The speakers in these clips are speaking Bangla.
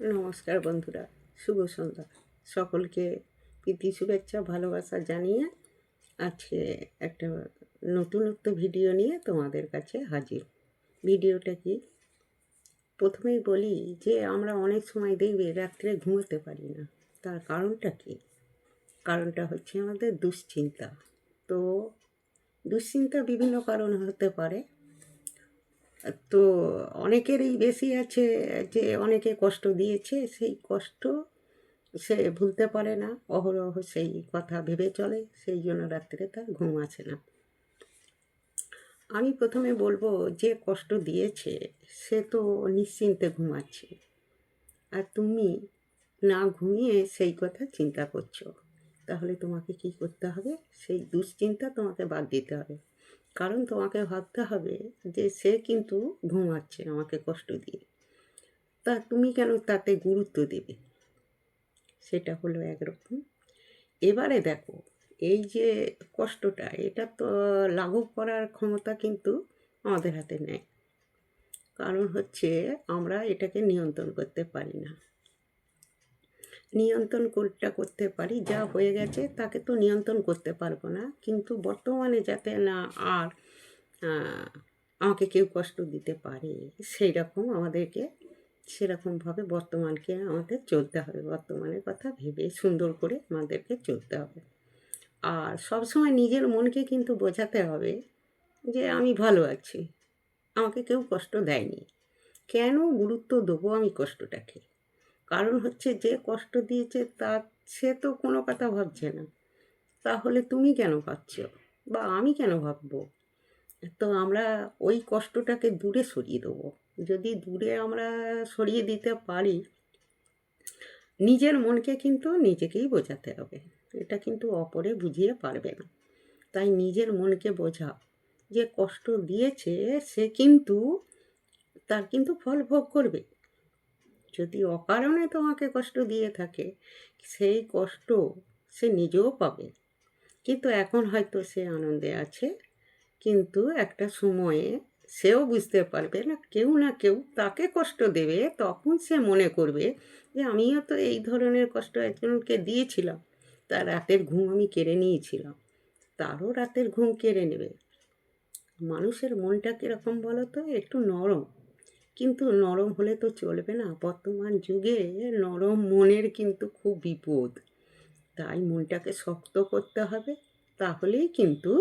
নমস্কার বন্ধুরা, শুভ সন্ধ্যা। সকলকে প্রীতি, শুভেচ্ছা, ভালোবাসা জানিয়ে আজকে একটা নতুনত্ব ভিডিও নিয়ে তোমাদের কাছে হাজির। ভিডিওটা কি? প্রথমেই বলি যে আমরা অনেক সময় দেখবে রাত্রে ঘুমোতে পারি না। তার কারণটা কি? কারণটা হচ্ছে আমাদের দুশ্চিন্তা। তো দুশ্চিন্তা বিভিন্ন কারণ হতে পারে। তো অনেকেরই বেশি আছে যে অনেকে কষ্ট দিয়েছে, সেই কষ্ট সে ভুলতে পারে না, অহরহ সেই কথা ভেবে চলে, সেই জন্য রাত্রে তার ঘুম আসে না। আমি প্রথমে বলব যে কষ্ট দিয়েছে, সে তো নিশ্চিন্তে ঘুমাচ্ছে। আর তুমি না ঘুমিয়ে সেই কথা চিন্তা করছ, তাহলে তোমাকে কি করতে হবে? সেই দুশ্চিন্তা তোমাকে বাদ দিতে হবে। কারণ তোমাকে ভাবতে হবে যে সে কিন্তু ঘুমাচ্ছে আমাকে কষ্ট দিয়ে। তা তুমি কেন তাতে গুরুত্ব দেবে? সেটা হলো একরকম। এবারে দেখো, এই যে কষ্টটা, এটা তো লাঘব করার ক্ষমতা কিন্তু আমাদের হাতে নেই। কারণ হচ্ছে আমরা এটাকে নিয়ন্ত্রণ করতে পারি না। নিয়ন্ত্রণ কোনটা করতে পারি, যা হয়ে গেছে তাকে তো নিয়ন্ত্রণ করতে পারব না। কিন্তু বর্তমানে যাতে না আর আমাকে কেউ কষ্ট দিতে পারে, সেই রকম আমাদেরকে সেরকমভাবে বর্তমানকে আমাদের চলতে হবে। বর্তমানের কথা ভেবে সুন্দর করে আমাদেরকে চলতে হবে। আর সবসময় নিজের মনকে কিন্তু বোঝাতে হবে যে আমি ভালো আছি, আমাকে কেউ কষ্ট দেয়নি। কেন গুরুত্ব দেবো আমি কষ্টটাকে? কারণ হচ্ছে যে কষ্ট দিয়েছে তা, সে তো কোনো কথা ভাবছে না। তাহলে তুমি কেন ভাবছ? বা আমি কেন ভাববো? তো আমরা ওই কষ্টটাকে দূরে সরিয়ে দেবো। যদি দূরে আমরা সরিয়ে দিতে পারি, নিজের মনকে কিন্তু নিজেকেই বোঝাতে হবে। এটা কিন্তু অপরে বুঝিয়ে পারবে না। তাই নিজের মনকে বোঝাও যে কষ্ট দিয়েছে সে কিন্তু, তার কিন্তু ফল ভোগ করবে। যদি অকারণে তোমাকে কষ্ট দিয়ে থাকে, সেই কষ্ট সে নিজেও পাবে। কিন্তু এখন হয়তো সে আনন্দে আছে, কিন্তু একটা সময়ে সেও বুঝতে পারবে না, কেউ না কেউ তাকে কষ্ট দেবে, তখন সে মনে করবে যে আমিও তো এই ধরনের কষ্ট একজনকে দিয়েছিলাম, তার রাতের ঘুম আমি কেড়ে নিয়েছিলাম, তারও রাতের ঘুম কেড়ে নেবে। মানুষের মনটা কীরকম বলো তো একটু নরম। কিন্তু নরম হলে তো চলবে না। বর্তমান যুগে নরম মনের কিন্তু খুব বিপদ। তাই মনটাকে শক্ত করতে হবে, তাহলেই কিন্তু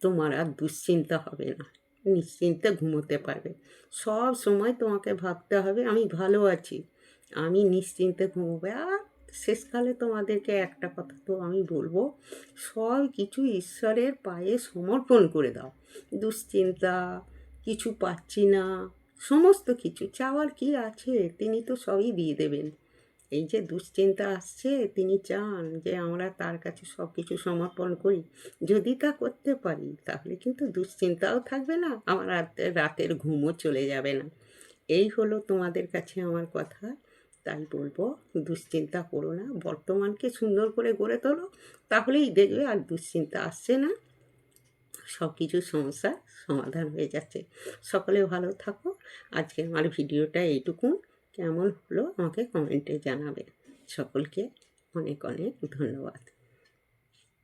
তোমার আর দুশ্চিন্তা হবে না। নিশ্চিন্তে ঘুমোতে পারবে। সব সময় তোমাকে ভাবতে হবে, আমি ভালো আছি, আমি নিশ্চিন্তে ঘুমোবে। আর শেষকালে তোমাদেরকে একটা কথা তো আমি বলব সব কিছু ঈশ্বরের পায়ে সমর্পণ করে দাও। দুশ্চিন্তা কিছু পাচ্ছি না। সমস্ত কিছু। চাওয়ার কি আছে? তিনি তো সবই দিয়ে দেবেন। এই যে দুশ্চিন্তা আসছে, তিনি চান যে আমরা তার কাছে সব কিছু সমর্পণ করি। যদি তা করতে পারি, তাহলে কিন্তু দুশ্চিন্তাও থাকবে না, আমার রাতে রাতের ঘুমও চলে যাবে না। এই হলো তোমাদের কাছে আমার কথা। তাই বলব, দুশ্চিন্তা করো না। বর্তমানকে সুন্দর করে গড়ে তোলো, তাহলেই দেখবে আর দুশ্চিন্তা আসছে না। সব কিছু সমস্যার সমাধান হয়ে যাচ্ছে। সকলে ভালো থাকো। আজকে আমার ভিডিওটা এইটুকু। কেমন হলো আমাকে কমেন্টে জানাবে। সকলকে অনেক অনেক ধন্যবাদ।